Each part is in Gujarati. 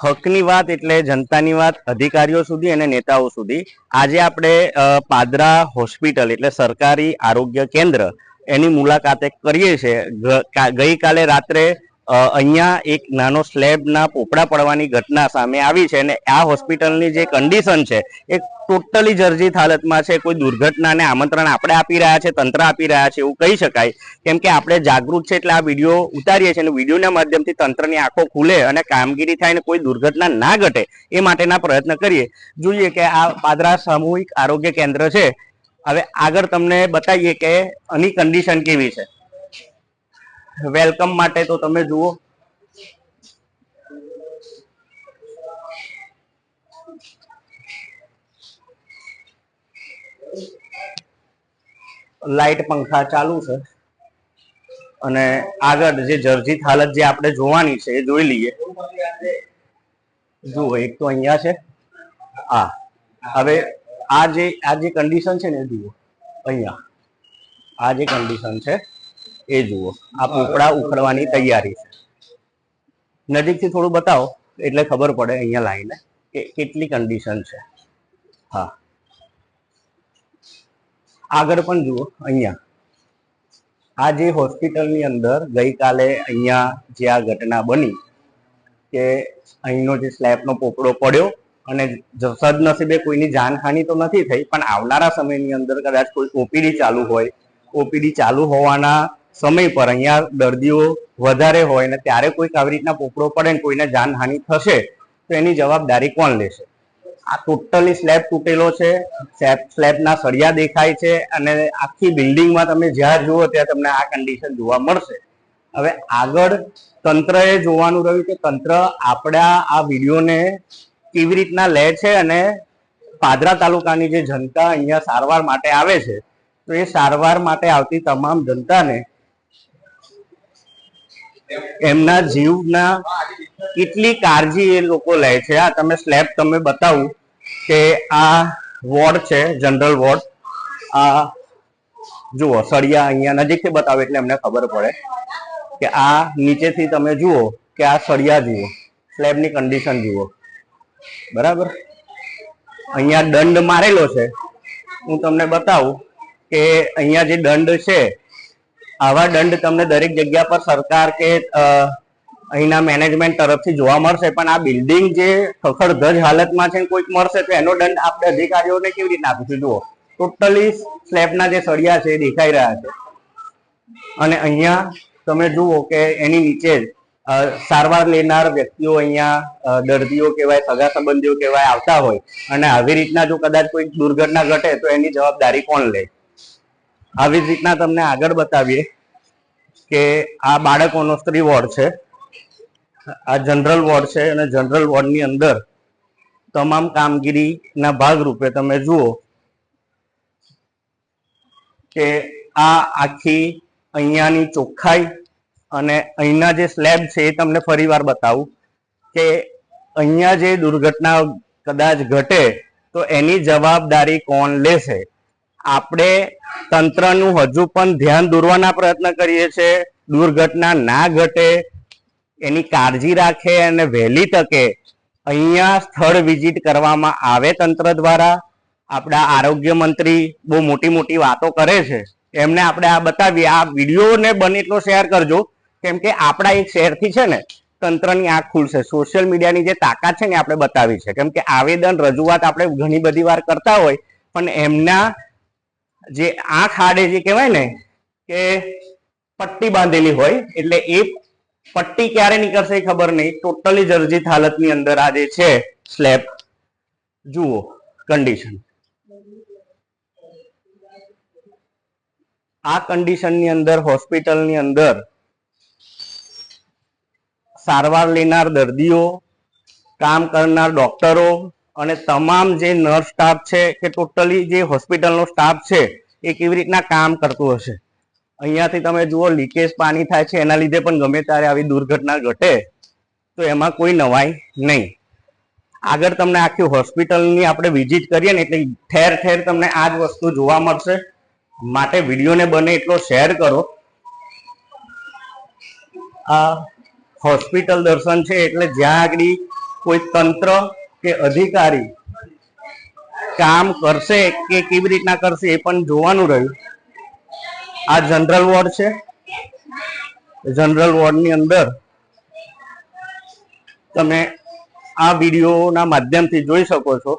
હકની વાત એટલે જનતાની વાત, અધિકારીઓ સુધી અને નેતાઓ સુધી. આજે આપણે પાદરા હોસ્પિટલ એટલે સરકારી આરોગ્ય કેન્દ્ર એની મુલાકાતે કરીએ છીએ. ગઈકાલે રાત્રે અહીંયા એક નાનો સ્લેબના પોપડા પડવાની ઘટના સામે આવી છે અને આ હોસ્પિટલની જે કન્ડિશન છે, એ ટોટલી જર્જિત હાલતમાં છે. કોઈ દુર્ઘટનાને આમંત્રણ આપણે આપી રહ્યા છે, તંત્ર આપી રહ્યા છે, એવું કહી શકાય. કેમ કે આપણે જાગૃત છે એટલે આ વીડિયો ઉતારીએ છીએ અને વિડીયોના માધ્યમથી તંત્રની આંખો ખુલે અને કામગીરી થાય અને કોઈ દુર્ઘટના ના ઘટે, એ માટેના પ્રયત્ન કરીએ. જોઈએ કે આ પાદરા સામૂહિક આરોગ્ય કેન્દ્ર છે. હવે આગળ તમને બતાવીએ કે આની કન્ડિશન કેવી છે. વેલકમ માટે તો તમે જુઓ. લાઇટ પંખા ચાલુ છે. અને આગળ જે જર્જિત હાલત જે આપણે જોવાની છે એ જોઈ લઈએ. જુઓ, એક તો અહીંયા છે. આ. હવે આ જે આ જે કન્ડિશન છે ને જુઓ. અહીંયા. આ જે કન્ડિશન છે. એ જુઓ, આ પોપડા ઉખડવાની તૈયારી છે. નજીકથી થોડું બતાવો, એટલે ખબર પડે અહીંયા લાઈને કે કેટલી કન્ડિશન છે. હા. આગળ પણ જુઓ, અહીંયા. આ જે હોસ્પિટલની અંદર ગઈકાલે અહીંયા જે આ ઘટના બની કે અહીંનો જે સ્લેબનો પોપડો પડ્યો અને જસદ સદનસીબે કોઈની જાનહાનિ તો નથી થઈ, પણ આવનારા સમયની અંદર કદાચ કોઈ ઓપીડી ચાલુ હોય, ઓપીડી ચાલુ હોવાના સમય પર. અહીંયા દર્દીઓ વધારે હોય ને ત્યારે કોઈક આવી રીતના પોપડો પડે ને કોઈને જાનહાનિ થશે, તો એની જવાબદારી કોણ લેશે? આ ટોટલી સ્લેબ તૂટેલો છે સ્લેબ- સ્લેબના સળિયા દેખાય છે અને આખી બિલ્ડિંગમાં તમે જ્યાં જુઓ ત્યાં તમને આ કન્ડિશન જોવા મળશે. હવે આગળ તંત્રએ જોવાનું રહ્યું કે તંત્ર આપણા આ વિડીયોને કેવી રીતના લે છે અને પાદરા તાલુકાની જે જનતા અહીંયા સારવાર માટે આવે છે, તો એ સારવાર માટે આવતી તમામ જનતાને એમના જીવના કેટલી કાળજી એ લોકો લે છે. આ તમે સ્લેબ તમે બતાવું કે આ વોર્ડ છે, જનરલ વોર્ડ. આ જુઓ, સળિયા અહીંયા નજીકથી બતાવે એટલે એમને ખબર પડે કે આ નીચેથી તમે જુઓ કે આ સળિયા જુઓ, સ્લેબની કન્ડિશન જુઓ. બરાબર? અહીંયા દંડ મારેલો છે. હું તમને બતાવું કે અહીંયા જે દંડ છે આવા દંડ તમને દરેક જગ્યા પર સરકાર કે અહીંના મેનેજમેન્ટ તરફથી જોવા મળશે. પણ આ બિલ્ડિંગ જે ખખડધજ હાલતમાં છે કોઈક મળશે તો એનો દંડ આપણે અધિકારીઓને કેવી રીતના આપીશું? જુઓ ટોટલી સ્લેબના જે સળિયા છે એ દેખાઈ રહ્યા છે. અને અહીંયા તમે જુઓ કે એની નીચે જ સારવાર લેનાર વ્યક્તિઓ અહીંયા દર્દીઓ કહેવાય સગા સંબંધીઓ કહેવાય આવતા હોય. અને આવી રીતના જો કદાચ કોઈ દુર્ઘટના ઘટે તો એની જવાબદારી કોણ લે? આવી જ રીતના તમને આગળ બતાવીએ કે આ બાળકોનો સ્ત્રી વોર્ડ છે. આ જનરલ વોર્ડ છે અને જનરલ વોર્ડની અંદર તમામ કામગીરીના ભાગરૂપે તમે જુઓ કે આ આખી અહીંયાની ચોખ્ખાઈ અને અહીંના જે સ્લેબ છે એ તમને ફરીવાર બતાવું કે અહીંયા જે દુર્ઘટના કદાચ ઘટે તો એની જવાબદારી કોણ લેશે? આપણે તંત્રનું હજુ પણ ધ્યાન દોરવાના પ્રયત્ન કરીએ છીએ. દુર્ઘટના ના ઘટે, એની કાળજી રાખે અને વહેલી તકે અહીંયા સ્થળ વિઝિટ કરવામાં આવે તંત્ર દ્વારા. આપણા આરોગ્ય મંત્રી બહુ મોટી મોટી વાતો કરે છે. એમને આપણે આ બતાવીએ. આ વિડીયોને બને એટલો શેર કરજો. કેમ કે આપણા એક શહેરથી છે ને, તંત્રની આંખ ખુલશે. સોશિયલ મીડિયાની જે તાકાત છે ને આપણે બતાવી છે. કેમ કે આવેદન, રજૂઆત આપણે ઘણી બધી વાર કરતા હોય, પણ એમના જે આંખ આડે જે કહેવાય ને, કે પટ્ટી બાંધેલી હોય, એટલે એ પટ્ટી ક્યારે નીકળશે એ ખબર નહીં. ટોટલી જર્જિત હાલતની અંદર આ જે છે સ્લેબ જુઓ કન્ડિશન આ કન્ડિશનની અંદર હોસ્પિટલની અંદર સારવાર લેનાર દર્દીઓ, કામ કરનાર ડોક્ટરો અને તમામ જે નર્સ સ્ટાફ છે, કે ટોટલી જે હોસ્પિટલનો સ્ટાફ છે એ કેવી રીતના કામ કરતું હશે? અહીંયાથી તમે જુઓ લીકેજ પાણી થાય છે, એના લીધે પણ ગમે ત્યારે આવી દુર્ઘટના ઘટે, તો એમાં કોઈ નવાઈ નહીં. આગળ તમને આખી હોસ્પિટલની આપણે વિઝિટ કરીએ ને એટલે ઠેર ઠેર તમને આ જ વસ્તુ જોવા મળશે. માટે વિડીયોને બને એટલો શેર કરો. આ હોસ્પિટલ દર્શન છે એટલે જ્યાં આગળ કોઈ તંત્ર કે અધિકારી કામ કરશે કે કેવી રીતના કરશે એ પણ જોવાનું રહ્યું. આ જનરલ વોર્ડ છે. જનરલ વોર્ડની અંદર તમે આ વિડીયોના માધ્યમથી જોઈ શકો છો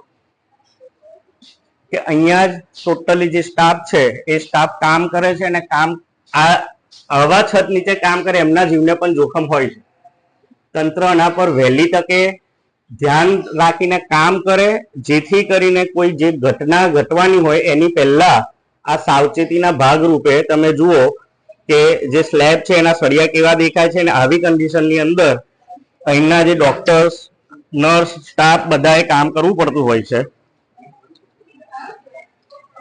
કે અહીંયા જ ટોટલી જે સ્ટાફ છે, એ સ્ટાફ કામ કરે છે અને કામ આ હવા છત નીચે કામ કરે એમના જીવને પણ જોખમ હોય છે. તંત્ર આના પર વહેલી તકે ધ્યાન રાખીને કામ કરે, જેથી કરીને કોઈ જે ઘટના ઘટવાની હોય એની પહેલા આ સાવચેતીના ભાગરૂપે તમે જુઓ કે જે સ્લેબ છે એના સળિયા કેવા દેખાય છે અને આવી કન્ડિશનની અંદર અહીંના જે ડોક્ટર્સ નર્સ સ્ટાફ બધાએ કામ કરવું પડતું હોય છે.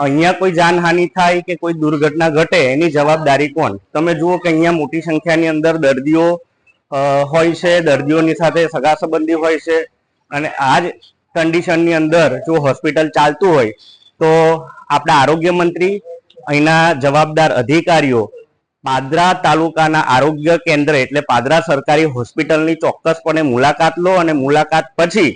અહીંયા કોઈ જાનહાનિ થાય કે કોઈ દુર્ઘટના ઘટે, એની જવાબદારી કોણ? તમે જુઓ કે અહીંયા મોટી સંખ્યાની અંદર દર્દીઓ હોય છે, દર્દીઓની સાથે સગા સંબંધી હોય છે અને આ જ કન્ડિશનની અંદર જો હોસ્પિટલ ચાલતું હોય, તો આપણા આરોગ્ય મંત્રી, અહીંના જવાબદાર અધિકારીઓ, પાદરા તાલુકાના આરોગ્ય કેન્દ્ર એટલે પાદરા સરકારી હોસ્પિટલની ચોક્કસપણે મુલાકાત લો અને મુલાકાત પછી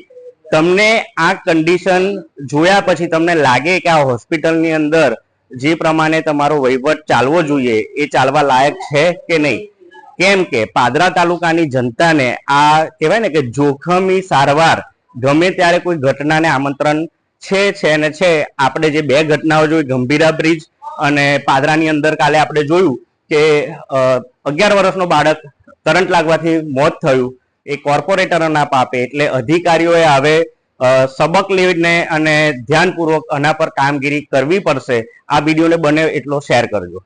તમને આ કન્ડિશન જોયા પછી તમને લાગે કે આ હોસ્પિટલની અંદર જે પ્રમાણે તમારો વહીવટ ચાલવો જોઈએ, એ ચાલવા લાયક છે કે નહીં? કેમ કે પાદરા તાલુકાની જનતાને આ કહેવાય ને કે જોખમી સારવાર ગમે ત્યારે કોઈ ઘટનાને આમંત્રણ છે છે ને છે, આપણે જે બે ઘટનાઓ જોઈ, ગંભીરા બ્રિજ અને પાદરાની અંદર કાલે આપણે જોયું કે અગિયાર વર્ષનો બાળક કરંટ લાગવાથી મોત થયું. એ કોર્પોરેટરના પાપે એટલે અધિકારીઓએ હવે સબક લઈને અને ધ્યાનપૂર્વક આના પર કામગીરી કરવી પડશે. આ વિડીયોને બને એટલો શેર કરજો.